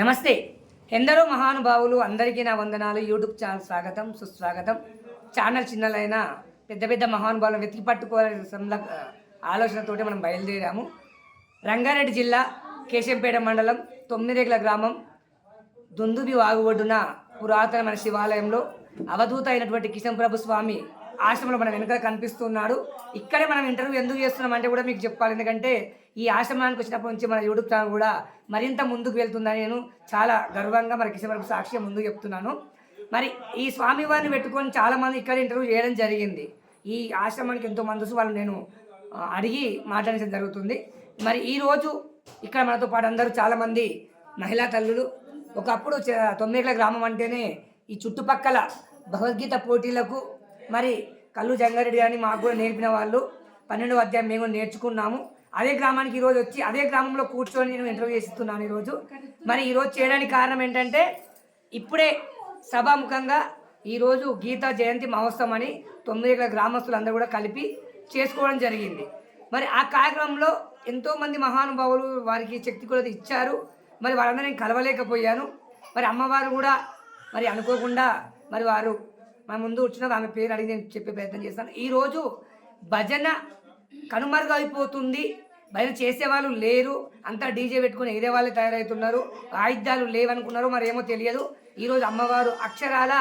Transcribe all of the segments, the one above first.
నమస్తే. ఎందరో మహానుభావులు అందరికీ నా వందనాలు. యూట్యూబ్ ఛానల్ స్వాగతం సుస్వాగతం. ఛానల్ చిన్నలైన పెద్ద పెద్ద మహానుభావులను వెతికి పట్టుకోవాలనే సంల ఆలోచనతోటి మనం బయలుదేరాము. రంగారెడ్డి జిల్లా కేశంపేట మండలం తొమ్మిదిరేగల గ్రామం దుందుబి వాగు ఒడ్డున పురాతనమైన శివాలయంలో అవధూత అయినటువంటి కిషన్ ప్రభు స్వామి ఆశ్రమంలో మన వెనుక కనిపిస్తున్నాడు. ఇక్కడే మనం ఇంటర్వ్యూ ఎందుకు చేస్తున్నాం అంటే కూడా మీకు చెప్పాలి. ఎందుకంటే ఈ ఆశ్రమానికి వచ్చినప్పటి నుంచి మన యూట్యూబ్ ఛానల్ కూడా మరింత ముందుకు వెళ్తుందని నేను చాలా గర్వంగా మన కిషన్ ప్రభు సాక్ష్యం ముందుకు చెప్తున్నాను. మరి ఈ స్వామివారిని పెట్టుకొని చాలామంది ఇక్కడ ఇంటర్వ్యూ చేయడం జరిగింది. ఈ ఆశ్రమానికి ఎంతో మంది వాళ్ళు నేను అడిగి మాట్లాడించడం జరుగుతుంది. మరి ఈరోజు ఇక్కడ మనతో పాటు అందరూ చాలామంది మహిళా తల్లులు. ఒకప్పుడు తొమ్మిదిల గ్రామం అంటేనే ఈ చుట్టుపక్కల భగవద్గీత పోటీలకు మరి కల్లు జంగారెడ్డి అని మాకు కూడా నేర్పిన వాళ్ళు. పన్నెండు అధ్యాయం మేము నేర్చుకున్నాము. అదే గ్రామానికి ఈరోజు వచ్చి అదే గ్రామంలో కూర్చొని నేను ఇంటర్వ్యూ చేస్తున్నాను ఈరోజు. మరి ఈరోజు చేయడానికి కారణం ఏంటంటే ఇప్పుడే సభాముఖంగా ఈరోజు గీతా జయంతి మహోత్సవం అని తొమ్మిది గ్రామస్తులు గ్రామస్తులందరూ కూడా కలిపి చేసుకోవడం జరిగింది. మరి ఆ కార్యక్రమంలో ఎంతోమంది మహానుభావులు వారికి శక్తి కూడా ఇచ్చారు. మరి వారందరూ నేను కలవలేకపోయాను. మరి అమ్మవారు కూడా మరి అనుకోకుండా మరి వారు మా ముందు వచ్చిన ఆమె పేరు అడిగి నేను చెప్పే ప్రయత్నం చేస్తాను. ఈరోజు భజన కనుమరుగైపోతుంది. భజన చేసేవాళ్ళు లేరు. అంతా డీజే పెట్టుకుని ఎగిరే వాళ్ళు తయారవుతున్నారు. ఆయుధాలు లేవనుకున్నారు మరి ఏమో తెలియదు. ఈరోజు అమ్మవారు అక్షరాల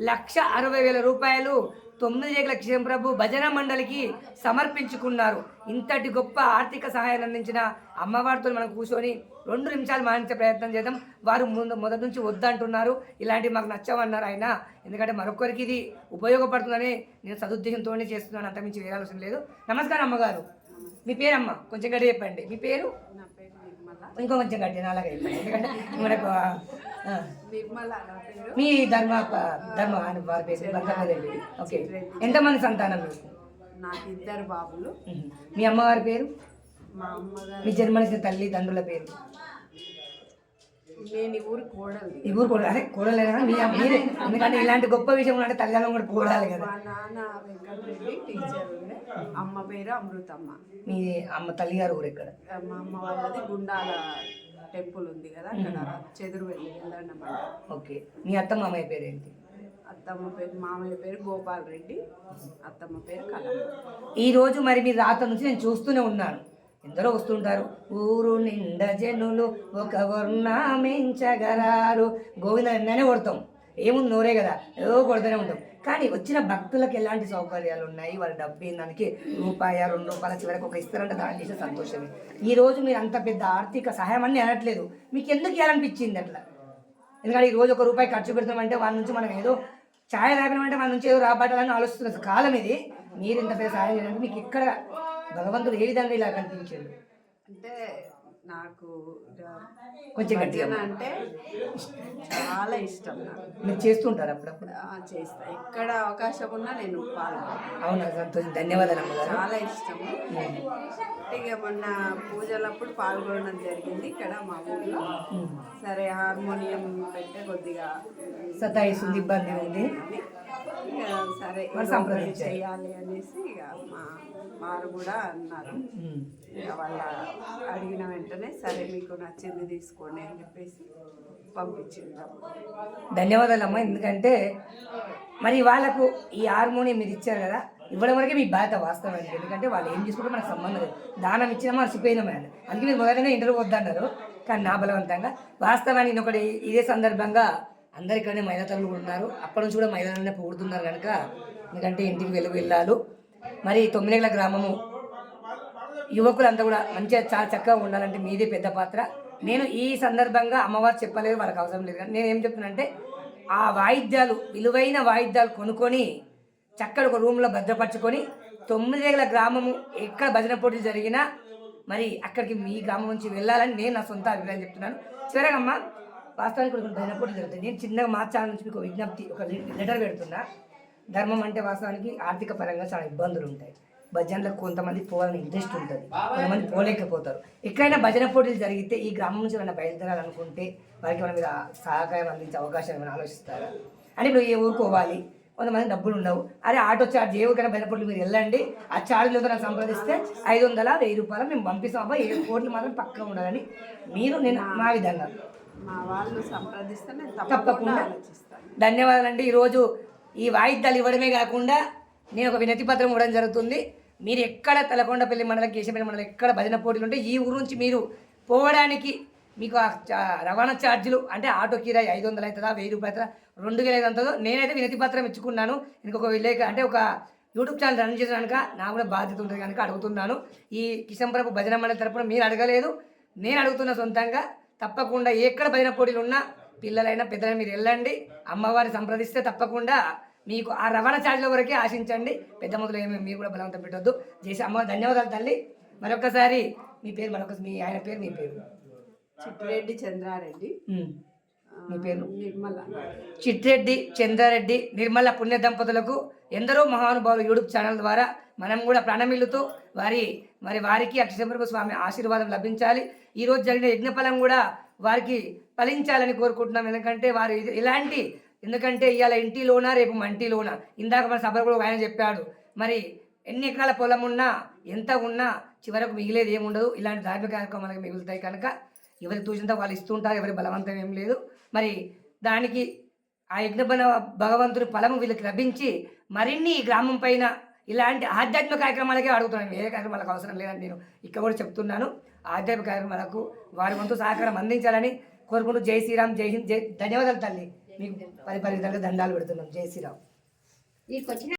లక్ష అరవై వేల రూపాయలు తొమ్మిది రేగుల ప్రభు భజన మండలికి సమర్పించుకున్నారు. ఇంతటి గొప్ప ఆర్థిక సహాయాన్ని అందించిన అమ్మవారితో మనం కూర్చొని రెండు నిమిషాలు మానించే ప్రయత్నం చేద్దాం. వారు ముందు మొదటి నుంచి వద్దంటున్నారు. ఇలాంటివి మాకు నచ్చవన్నారు ఆయన. ఎందుకంటే మరొకరికి ఇది ఉపయోగపడుతుందని నేను సదుద్దేశంతోనే చేస్తున్నాను. అంతమించి వేరే ఆలోచన లేదు. నమస్కారం అమ్మగారు. మీ పేరమ్మ? కొంచెం గట్టి చెప్పండి. మీ పేరు? పేరు ఇంకో కొంచెం గట్టి అలాగే చెప్పండి. ఎందుకంటే మనకు పేరు మీ ధర్మ ధర్మ అని వారి పేరు బంధమదేవి ఓకే. ఎంతమంది సంతానం మీకు? నాకు ఇద్దరు బాబులు. మీ అమ్మవారి పేరు? మా అమ్మగారు. మీ జన్మనిచ్చిన తల్లి తండ్రుల పేరు? నేను ఈ ఊరి కోడలు ఈ ఊరు కూడా అదే కూడలేదా మీ మీరే. ఎందుకంటే ఇలాంటి గొప్ప విషయం అంటే తల్లిదండ్రులు కూడా కూడాలి కదా. మా నాన్న వెంకటరెడ్డి టీచర్ ఉండే అమ్మ పేరు అమృతమ్మ. మీ అమ్మ తల్లి గారు ఊరు ఎక్కడ? మా అమ్మ వాళ్ళది గుండాల టెంపుల్ ఉంది కదా అక్కడ చెదురు వెళ్ళి వెళ్ళండమాట ఓకే. మీ అత్త మామయ్య పేరు ఏంటి అత్తమ్మ పేరు మామయ్య పేరు గోపాల్ రెడ్డి. అత్తమ్మ పేరు కలమ్మ ఈ రోజు మరి మీ రాత నుంచి నేను చూస్తూనే ఉన్నాను. ఎందరో వస్తుంటారు. ఊరు నిండా జనులు ఒక వర్ణమించగరారు గోవింద నిన్ననే కొడతాం. ఏముంది నోరే కదా? ఏదో కొడుతూనే ఉంటాం. కానీ వచ్చిన భక్తులకు ఎలాంటి సౌకర్యాలు ఉన్నాయి? వాళ్ళ డబ్బు దానికి రూపాయ రెండు రూపాయల చివరికి ఒక ఇస్తారంటే దాని చేసే సంతోషమే. ఈ రోజు మీరు అంత పెద్ద ఆర్థిక సహాయం అన్ని అనట్లేదు. మీకు ఎందుకు ఇవ్వాలనిపించింది అట్లా? ఎందుకంటే ఈ రోజు ఒక రూపాయి ఖర్చు పెడతామంటే వాళ్ళ నుంచి మనం ఏదో ఛాయ తాగడమంటే మన నుంచి ఏదో రాబట్టాలని ఆలోచిస్తున్న కాలం ఇది. మీరు ఇంత పెద్ద సహాయం చేయడానికి మీకు ఇక్కడ భగవంతుడు ఏ విధంగా ఇలా కనిపించాడు? అంటే నాకు కొంచెం గట్టిగా అంటే చాలా ఇష్టం నాకు. మీరు చేస్తుంటారు అప్పుడప్పుడు? చేస్తా. ఎక్కడ అవకాశం ఉన్నా నేను అవునా సంతోషం. ధన్యవాదాలు చాలా ఇష్టము. ఇక మొన్న పూజలప్పుడు పాల్గొనడం జరిగింది ఇక్కడ మా ఊర్లో. సరే హార్మోనియం పెట్టే కొద్దిగా సతాయిస్తుంది ఇబ్బంది ఉంది. సరే. చేయాలి అనేసి ఇక మా వారు కూడా అన్నారు. ఇక వాళ్ళ అడిగిన వెంటనే సరే మీకు నచ్చింది తీసుకోండి అని చెప్పేసి పంపించింది ధన్యవాదాలు అమ్మా. ఎందుకంటే మరి వాళ్ళకు ఈ హార్మోనియం మీరు ఇచ్చారు కదా ఇవ్వడం వరకే మీ బాధ్యత వాస్తవానికి ఎందుకంటే వాళ్ళు ఏం చేసుకుంటే మనకు సంబంధం లేదు. దానం ఇచ్చినా మర్చిపోయినామే అని అందుకే మీరు మొదటనే ఇంటర్వ్యూ వద్దన్నారు కానీ నా బలవంతంగా. వాస్తవానికి నేను ఒకటి ఇదే సందర్భంగా అందరు ఇక్కడనే మహిళా ఉన్నారు. అప్పటి నుంచి కూడా మహిళలనే పోగుతున్నారు కనుక ఎందుకంటే ఇంటికి వెలుగు వెళ్ళాలు. మరి తొమ్మిదేళ్ళ గ్రామము. యువకులంతా కూడా మంచిగా చాలా చక్కగా ఉండాలంటే మీదే పెద్ద పాత్ర. నేను ఈ సందర్భంగా అమ్మవారు చెప్పలేదు వాళ్ళకి అవసరం లేదు కానీ నేను ఏం చెప్తున్నానంటే ఆ వాయిద్యాలు విలువైన వాయిద్యాలు కొనుక్కొని చక్కగా ఒక రూమ్లో భద్రపరచుకొని తొమ్మిదేళ్ళ గ్రామము ఎక్కడ భజన పోటీలు జరిగినా మరి అక్కడికి మీ గ్రామం నుంచి వెళ్ళాలని నేను నా సొంత అభిప్రాయం చెప్తున్నాను. చివరగమ్మా వాస్తవానికి కొన్ని కొన్ని భజన జరుగుతాయి. నేను చిన్నగా మా ఛానల్ నుంచి మీకు ఒక విజ్ఞప్తి ఒక లెటర్ పెడుతున్నా. ధర్మం అంటే వాస్తవానికి ఆర్థిక పరంగా చాలా ఇబ్బందులు ఉంటాయి. భజనలకు కొంతమంది పోవాలని ఇంట్రెస్ట్ ఉంటుంది. కొంతమంది పోలేకపోతారు. ఎక్కడైనా భజన పోటీలు జరిగితే ఈ గ్రామం నుంచి ఏమైనా బయలుదేరాలనుకుంటే వారికి మనం మీద సహకారం అందించే అవకాశం ఏమైనా ఆలోచిస్తారా? అని ఇప్పుడు ఏ ఊరుకోవాలి కొంతమంది డబ్బులు ఉండవు. అరే ఆటో చార్జ్ ఏ ఊరికైనా పోటీలు మీరు వెళ్ళండి. ఆ ఛార్జ్లతో నాకు సంప్రదిస్తే ఐదు వందల వెయ్యి రూపాయలు మేము పంపిస్తాం. అబ్బా ఏ కోట్లు మాత్రం పక్కా ఉండాలని మీరు నేను మా విధంగా. మా వాళ్ళు సంప్రదిస్తే నేను తప్పకుండా. ఆలోచిస్తాను. ధన్యవాదాలండి. ఈరోజు ఈ వాయిద్యాలు ఇవ్వడమే కాకుండా నేను ఒక వినతి పత్రం ఇవ్వడం జరుగుతుంది. మీరు ఎక్కడ తలకొండపల్లి మండలం కేశపల్లి మండలం ఎక్కడ భజన పోటీలు ఉంటే ఈ ఊరు నుంచి మీరు పోవడానికి మీకు ఆ చా- రవాణా ఛార్జీలు అంటే ఆటో కిరాయి ఐదు వందలు అవుతుందా వెయ్యి రూపాయలు అవుతుందా రెండు వేల ఐదు వందలు. నేనైతే వినతి పత్రం ఇచ్చుకున్నాను. ఇంకొక విలేక అంటే ఒక యూట్యూబ్ ఛానల్ రన్ చేసిన కనుక నాకు కూడా బాధ్యత ఉంటుంది కనుక అడుగుతున్నాను. ఈ కిషన్ ప్రభు భజన మండలి తరపున మీరు అడగలేదు. నేను అడుగుతున్న సొంతంగా తప్పకుండా ఎక్కడ భజన పోటీలు ఉన్నా పిల్లలైనా పెద్దలైనా మీరు వెళ్ళండి. అమ్మవారిని సంప్రదిస్తే తప్పకుండా మీకు ఆ రవాణా ఛార్జీల వరకే ఆశించండి. పెద్ద మొదలు ఏమి మీరు కూడా బలవంతం పెట్టొద్దు. చేసి అమ్మ. ధన్యవాదాలు తల్లి. మరొకసారి మీ పేరు మరొక మీ ఆయన పేరు మీ పేరు. చిట్టిరెడ్డి చంద్రారెడ్డి. మీ పేరు? నిర్మల. చిట్రెడ్డి చంద్రారెడ్డి నిర్మల పుణ్య దంపతులకు ఎందరో మహానుభావులు యూట్యూబ్ ఛానల్ ద్వారా మనం కూడా ప్రాణమిల్లుతూ వారి మరి వారికి అక్షరప్రభు స్వామి ఆశీర్వాదం లభించాలి. ఈ రోజు జరిగిన యజ్ఞఫలం కూడా వారికి ఫలించాలని కోరుకుంటున్నాం. ఎందుకంటే వారు ఇలాంటి ఎందుకంటే ఇవాళ ఇంటిలోన రేపు మంటిలోన? ఇందాక మన సభలో కూడా ఆయన చెప్పాడు. మరి ఎన్ని ఎకరాల పొలం ఉన్నా ఎంత ఉన్నా చివరకు మిగిలేది ఏముండదు. ఇలాంటి ధార్మిక కార్యక్రమాలకు మిగులుతాయి కనుక ఎవరికి తోచినంత వాళ్ళు ఇస్తుంటారు ఎవరి బలవంతం ఏం లేదు. మరి దానికి ఆ యజ్ఞబల భగవంతుని ఫలము వీళ్ళకి లభించి మరిన్ని ఈ గ్రామం పైన ఇలాంటి ఆధ్యాత్మిక కార్యక్రమాలకే అడుగుతున్నాను. వేరే కార్యక్రమాలకు అవసరం లేదని నేను ఇక్కడ కూడా చెప్తున్నాను. ఆధ్యాత్మిక కార్యక్రమాలకు వారి వంతు సహకారం అందించాలని కోరుకుంటూ జై శ్రీరామ్ జై హింద్ జై ధన్యవాదాలు తల్లి. మీకు పది పది విధాలుగా దండాలు పెడుతున్నాం. జై శ్రీరామ్.